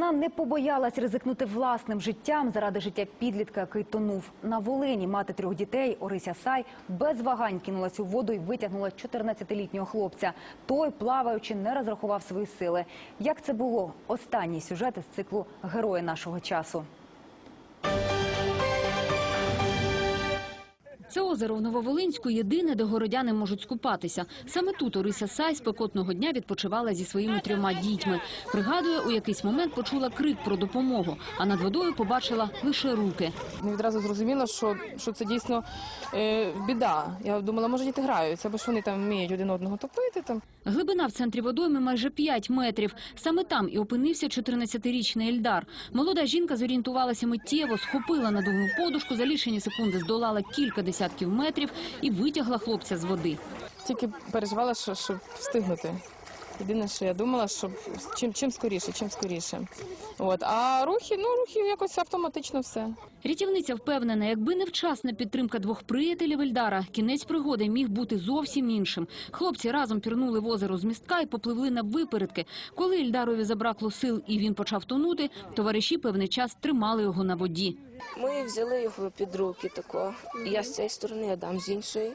Вона не побоялась ризикнути власним життям заради життя підлітка, який тонув. На Волині мати трьох дітей Орися Сай без вагань кинулась у воду і витягнула 14-літнього хлопця. Той, плаваючи, не розрахував свої сили. Як це було? Останній сюжет із циклу Герої нашого часу. Це озеро в Нововолинську єдине, де городяни можуть скупатися. Саме тут Орися Сай спекотного дня відпочивала зі своїми трьома дітьми. Пригадує, у якийсь момент почула крик про допомогу, а над водою побачила лише руки. Не відразу зрозуміло, що, що це дійсно е, біда. Я думала, може діти граються, бо ж вони там вміють один одного топити. Там. Глибина в центрі водойми майже 5 метрів. Саме там і опинився 14-річний Ельдар. Молода жінка зорієнтувалася миттєво, схопила надувну подушку, за лічені секунди здолала кілька десятків метрів і витягла хлопця з води. Тільки переживала, що, щоб встигнути. Єдине, що я думала, щоб чим, чим скоріше, чим скоріше. От. А рухи, ну рухи якось автоматично все. Рятівниця впевнена, якби не вчасна підтримка двох приятелів Ельдара, кінець пригоди міг бути зовсім іншим. Хлопці разом пірнули в озеро з містка і попливли на випередки. Коли Ельдарові забракло сил і він почав тонути, товариші певний час тримали його на воді. Ми взяли його під руки тако. Я з цієї сторони, Адам з іншої.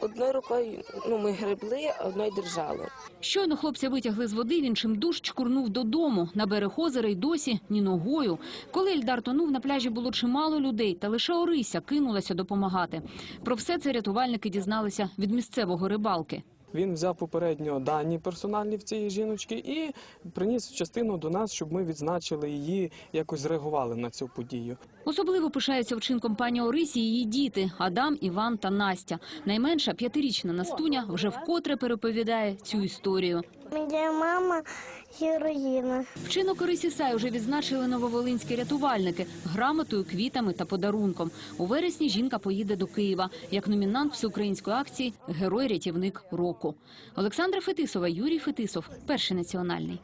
Одною рукою ну, ми гребли, а одною держали. Щойно хлопця витягли з води, він чим душ чкурнув додому. На берег озера й досі ні ногою. Коли Ельдар тонув, на пляжі було чимало людей, та лише Орися кинулася допомагати. Про все це рятувальники дізналися від місцевого рибалки. Він взяв попередньо дані персональні в цієї жіночки і приніс частину до нас, щоб ми відзначили її, якось зреагували на цю подію. Особливо пишаються вчинком пані Орисі і її діти – Адам, Іван та Настя. Найменша п'ятирічна Настуня вже вкотре переповідає цю історію. Моя мама героїна. Вчинок Орисі Сай вже відзначили нововолинські рятувальники грамотою, квітами та подарунком. У вересні жінка поїде до Києва як номінант всеукраїнської акції Герой-рятівник року. Олександра Фетисова, Юрій Фетисов, перший національний.